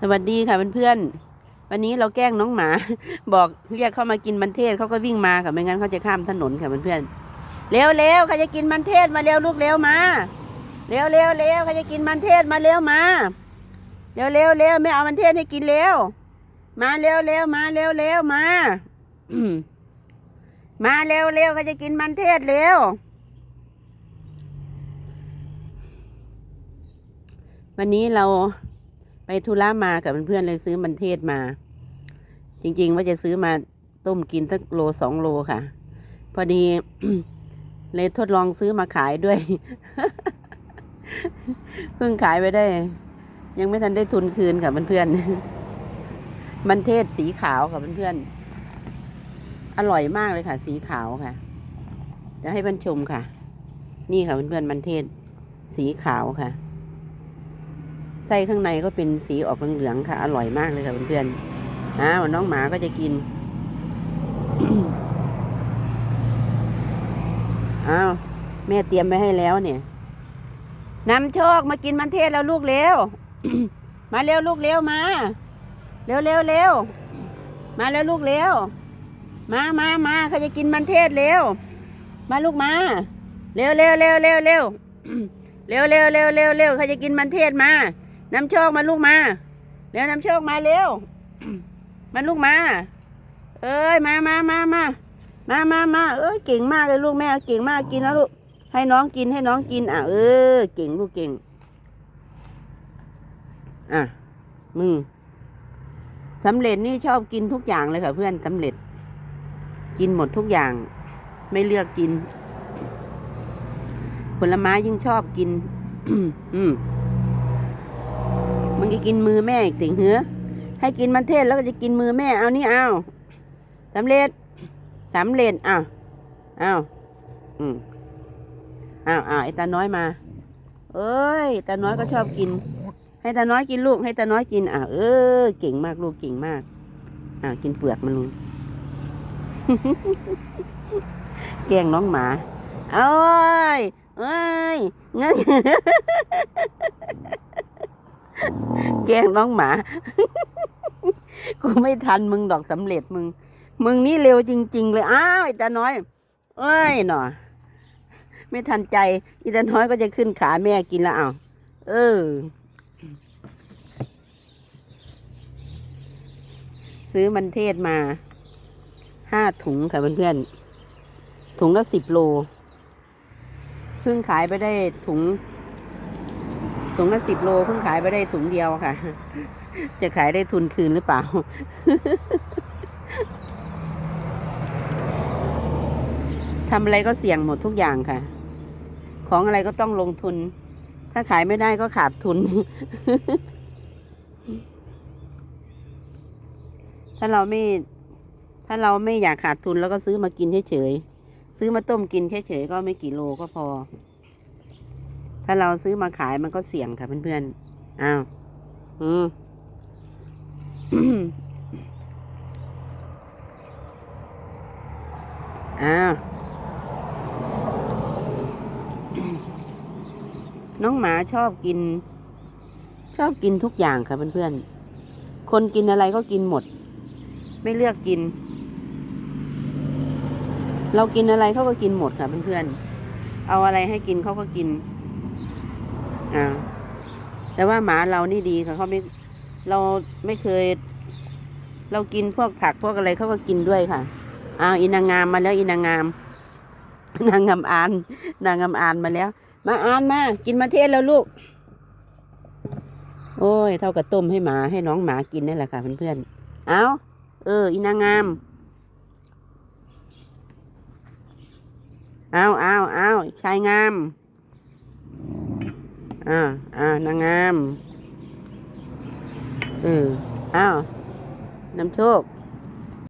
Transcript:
สวัสดีค่ะเพื่อนๆ วันนี้เราแกล้งน้องหมา บอกเรียกเข้ามากินมันเทศเขาก็วิ่งมาค่ะไม่งั้นเขาจะข้ามถนนค่ะเพื่อนๆ เร็วเร็วใครจะกินมันเทศมาเร็วลูกเร็วมาเร็วเร็วเร็วใครจะกินมันเทศมาเร็วมาเร็วเร็วเร็วไม่เอามันเทศให้กินเร็วมาเร็วเร็วมาเร็วเร็วมามาเร็วเร็วใครจะกินมันเทศเร็ววันนี้เรา ไปธุระมากับเพื่อนๆเลยซื้อมันเทศมา จริง ๆ ว่าจะซื้อมาต้มกินสักโลสองโลค่ะ พอดีเลยทดลองซื้อมาขายด้วย เพิ่งขายไปได้ ยังไม่ทันได้ทุนคืนค่ะเพื่อนๆมันเทศสีขาวค่ะเพื่อนๆอร่อยมากเลยค่ะ สีขาวค่ะเดี๋ยวให้เพื่อนชมค่ะ นี่ค่ะเพื่อนๆมันเทศสีขาวค่ะ ไส้ข้างในก็เป็นสีออกเหลืองๆค่ะ อร่อยมากเลยค่ะเพื่อนๆอ้าวน้องหมาก็จะกินอ้าวแม่เตรียมไว้ให้แล้วเนี่ยนำโชคมากินมันเทศแล้วลูกเร็ว มาเร็วลูกเร็วมา เร็วเร็วเร็วมาเร็วลูกเร็ว มามามาเขาจะกินมันเทศเร็ว มาลูกมา เร็วเร็วเร็วเร็วเร็วเร็วเร็วเร็วเร็วเร็วเขาจะกินมันเทศมา น้ำโชคมาลูกมาเร็วน้ำโชคมาเร็วมาลูกมา เอ้ยมามามามามามามาเอ้ยเก่งมากเลยลูกแม่เก่งมากกินนะลูกให้น้องกินให้น้องกินอะเออเก่งลูกเก่ง อะมึงสำเร็จนี่ชอบกินทุกอย่างเลยค่ะเพื่อนสำเร็จ กินหมดทุกอย่าง ไม่เลือกกิน ผลไม้ยิ่งชอบกิน อืม มันก็กินมือแม่อีกติงเหือ ให้กินมันเทศแล้วก็จะกินมือแม่ เอานี่เอาสำเร็จสำเร็จอ้าวอ้าวอืมอ้าวอ้าวไอ้ตาน้อยมา เอ้ยตาน้อยก็ชอบกิน ให้ตาน้อยกินลูก ให้ตาน้อยกินอ้าวเออเก่งมากลูกเก่งมากอ้าวกินเปลือกมันลุงแกล้งน้องหมาเอ้ยเอ้ยงั้น แกล้งน้องหมา กูไม่ทันมึงดอกสำเร็จมึง มึงนี่เร็วจริง ๆ เลย อ้าวอ้ตาน้อย เอ้ยหนอไม่ทันใจ อีตาน้อยก็จะขึ้นขาแม่กินแล้วอ้าเออ ซื้อมันเทศมา ห้าถุงค่ะเพื่อนๆถุงละสิบโล เพิ่งขายไปได้ถุง ถุงละสิบโลเพิ่งขายไปได้ถุงเดียวค่ะ จะขายได้ทุนคืนหรือเปล่า ทำอะไรก็เสี่ยงหมดทุกอย่างค่ะ ของอะไรก็ต้องลงทุน ถ้าขายไม่ได้ก็ขาดทุน ถ้าเราไม่ ถ้าเราไม่อยากขาดทุนแล้วก็ซื้อมากินเฉยๆ ซื้อมาต้มกินเฉยๆก็ไม่กี่โลก็พอ ถ้าเราซื้อมาขายมันก็เสี่ยงค่ะเพื่อนๆ อ้าว อืมอ้าว น้องหมาชอบกิน ชอบกินทุกอย่างค่ะเพื่อนๆ คนกินอะไรก็กินหมด ไม่เลือกกิน เรากินอะไรเขาก็กินหมดค่ะเพื่อนๆ เอาอะไรให้กินเขาก็กิน แต่ว่าหมาเรานี่ดีค่ะเขาไม่เราไม่เคย เรากินพวกผักพวกอะไรเขาก็กินด้วยค่ะอ้าวอีนางงามมาแล้วอีนางงาม นางงามอาน นางงามอานมาแล้ว มาอานมา กินมาเทศแล้วลูก โอ้ย เท่ากับต้มให้หมาให้น้องหมากินนี่แหละค่ะเพื่อนๆเอาเอออีนางงามเอาเอาเอาชายงาม อ่าอ่านางงามเออเอานำโชค